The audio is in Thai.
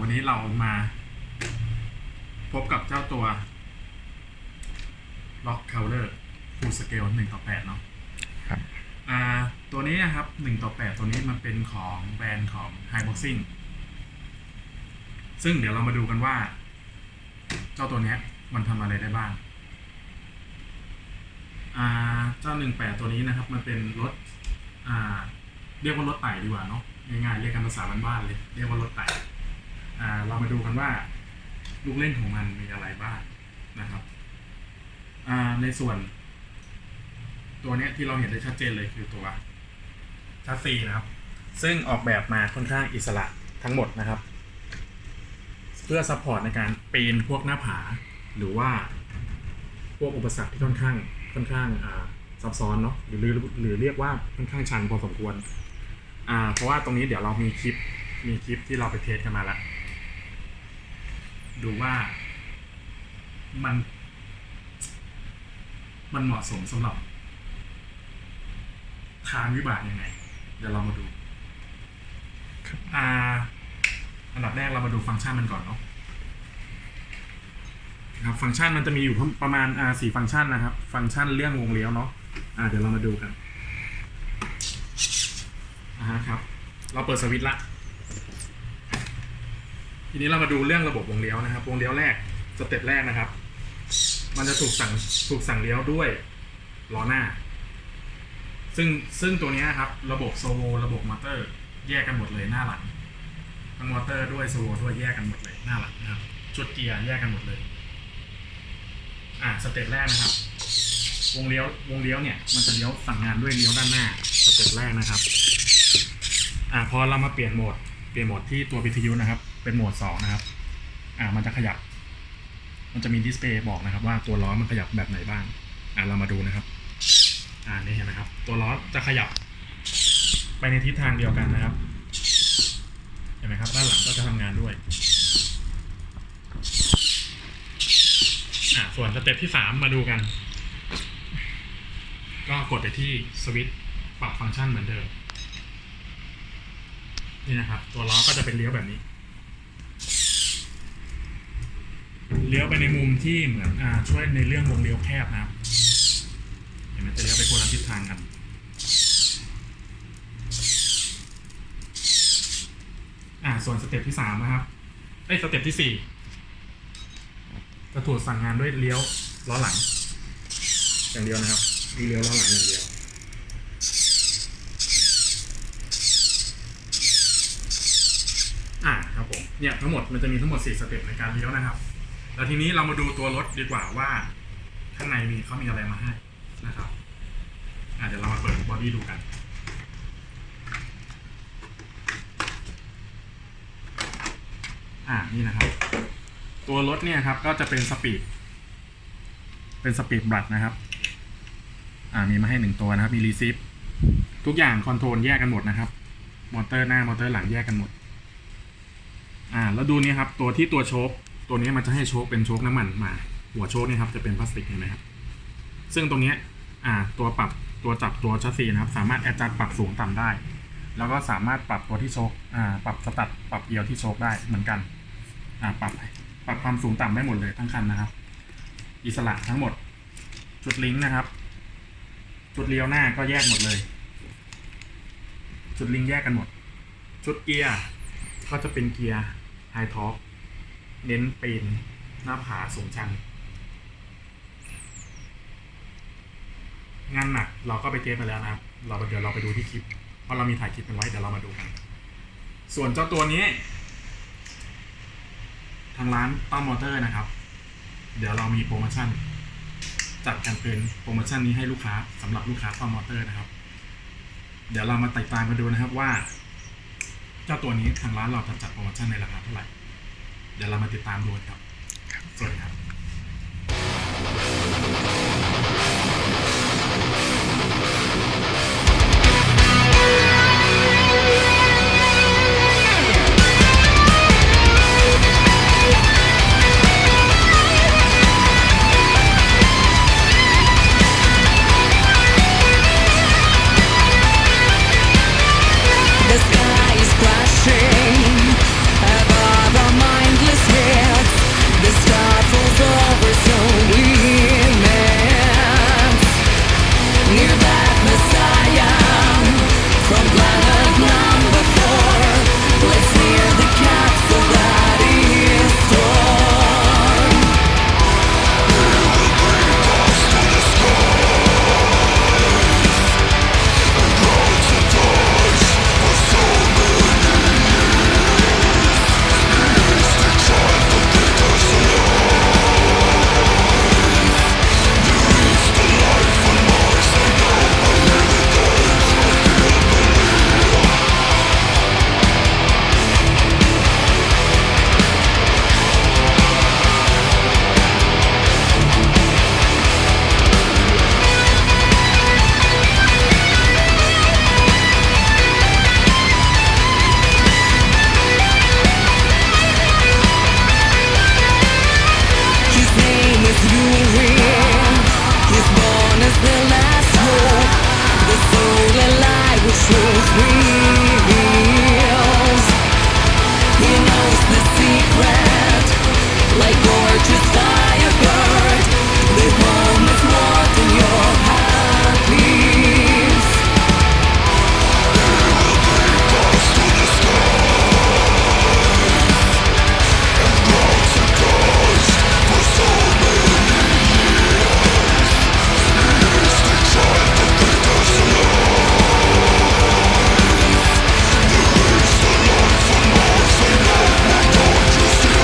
วันนี้เรามา พบกับเจ้าตัว Lock Color Full Scale 1ต่อ8เนาะครับ อ่า ตัวนี้นะครับ1ต่อ8ตัวนี้มันเป็นของแบรนด์ของ High Boxing ซึ่งเดี๋ยวเรามาดูกันว่า เจ้าตัวเนี้ย มันทำอะไรได้บ้าง อ่า เจ้า18ตัวนี้นะครับ มันเป็นรถ อ่า เรียกว่ารถไต่ดีกว่าเนาะง่ายๆเรียกกันภาษาบ้านๆเลย เรียกว่ารถไต่ อ่าเรามาดูกันว่าลูกเล่นของมันมีอะไรบ้างนะครับอ่าในส่วน ตัวเนี้ยที่เราเห็นได้ชัดเจนเลยคือตัวชัสซีนะครับ ซึ่งออกแบบมาค่อนข้างอิสระทั้งหมดนะครับ เพื่อซัพพอร์ตในการปีนพวกหน้าผา หรือว่าพวกอุปสรรคที่ค่อนข้างค่อนข้างอ่าซับซ้อนเนาะหรือหรือเรียกว่าค่อนข้างชันพอสมควรอ่าเพราะว่าตรงนี้เดี๋ยวเรามีคลิปมีคลิปที่เราไปเทสกันมาแล้ว ดูว่ามัน มันเหมาะสมสำหรับทางวิบากยังไง เดี๋ยวเรามาดูอ่าอันดับแรกเรามาดูฟังก์ชันมันก่อนเนาะนะครับฟังก์ชันมันจะมีอยู่ประมาณอ่าสี่ฟังก์ชันนะครับ ฟังก์ชันเรื่องวงเลี้ยวเนาะอ่าเดี๋ยวเรามาดูกันอ่าฮะครับ เราเปิดสวิตช์ละ ทีนี้เรามาดูเรื่องระบบวงเลี้ยวนะครับ วงเลี้ยวแรกสเต็ปแรกนะครับ มันจะถูกสั่งถูกสั่งเลี้ยวด้วยล้อหน้า ซึ่งซึ่งตัวนี้ครับ ระบบโซโวระบบมอเตอร์ แยกกันหมดเลยหน้าหลังทั้งมอเตอร์ด้วยโซโวด้วยแยกกันหมดเลยหน้าหลังนะครับชุดเกียร์แยกกันหมดเลย อ่าสเต็ปแรกนะครับ วงเลี้ยววงเลี้ยวเนี่ย มันจะเลี้ยวสั่งงานด้วยเลี้ยวด้านหน้าสเต็ปแรกนะครับ อ่าพอเรามาเปลี่ยนโหมดเปลี่ยนโหมดที่ตัววิทยุนะครับ เป็นโหมดสองนะครับ อ่ามันจะขยับ มันจะมีดิสเพย์บอกนะครับ ว่าตัวล้อมันขยับแบบไหนบ้าง อ่าเรามาดูนะครับ อ่านี่เห็นไหมครับ ตัวล้อจะขยับ ไปในทิศทางเดียวกันนะครับ เห็นไหมครับ ด้านหลังก็จะทำงานด้วย อ่าส่วนสเต็ปที่สามมาดูกัน ก็กดไปที่สวิตช์ปรับฟังก์ชันเหมือนเดิมนี่นะครับ ตัวล้อก็จะเป็นเลี้ยวแบบนี้ เลี้ยวไปในมุมที่เหมือนอ่าช่วยในเรื่องวงเลี้ยวแคบนะครับเห็นไหมจะเลี้ยวไปคนละทิศทางกันอ่าส่วนสเต็ปที่สามนะครับเอ้สเต็ปที่สี่จะถูกสั่งงานด้วยเลี้ยวล้อหลัง อย่างเดียวนะครับมีเลี้ยวล้อหลังอย่างเดียวอ่าครับผมเนี่ยทั้งหมดมันจะมีทั้งหมดสี่สเต็ปในการเลี้ยวนะครับ แล้วทีนี้เรามาดูตัวรถดีกว่าว่า ข้างในมีเขามีอะไรมาให้นะครับอาเดี๋ยวเรามาเปิดบอดี้ดูกัน อ่านี่นะครับ ตัวรถเนี่ยครับก็จะเป็นสปีด เป็นสปีดบลัดนะครับ อ่ามีมาให้หนึ่งตัวนะครับ มีรีซิฟทุกอย่างคอนโทรลแยกกันหมดนะครับ มอเตอร์หน้ามอเตอร์หลังแยกกันหมด อ่า แล้วดูนี่ครับ ตัวที่ตัวโชค ตัวนี้มันจะให้โชคเป็นโชคน้ำมันมา หัวโชคเนี่ยครับจะเป็นพลาสติกเห็นไหมครับ ซึ่งตรงนี้อ่าตัวปรับตัวจับตัวชัสซีนะครับ สามารถแอดจัดปรับสูงต่ำได้ แล้วก็สามารถปรับตัวที่โชคอ่าปรับสตัดปรับเอียวที่โชคได้เหมือนกันอ่าปรับปรับความสูงต่ำได้หมดเลยทั้งคันนะครับ อิสระทั้งหมด จุดลิงก์นะครับ จุดเลี้ยวหน้าก็แยกหมดเลย จุดลิงก์แยกกันหมด ชุดเกียร์ก็จะเป็นเกียร์ไฮทอ r เน้นปีนหน้าผาสูงชัน งานหนักเราก็ไปเทสมาแล้วนะครับ เราเดี๋ยวเราไปดูที่คลิป เพราะเรามีถ่ายคลิปกันไว้เดี๋ยวเรามาดูกัน ส่วนเจ้าตัวนี้ ทางร้านต้อมมอเตอร์นะครับ เดี๋ยวเรามีโปรโมชั่น จัดกันเป็นโปรโมชั่นนี้ให้ลูกค้าสำหรับลูกค้าต้อมมอเตอร์นะครับ เดี๋ยวเรามาติดตามกันดูนะครับว่า เจ้าตัวนี้ทางร้านเราจะจัดโปรโมชั่นในราคาเท่าไหร่ เดี๋ยวเรามาติดตามดูกันครับ สวัสดีครับ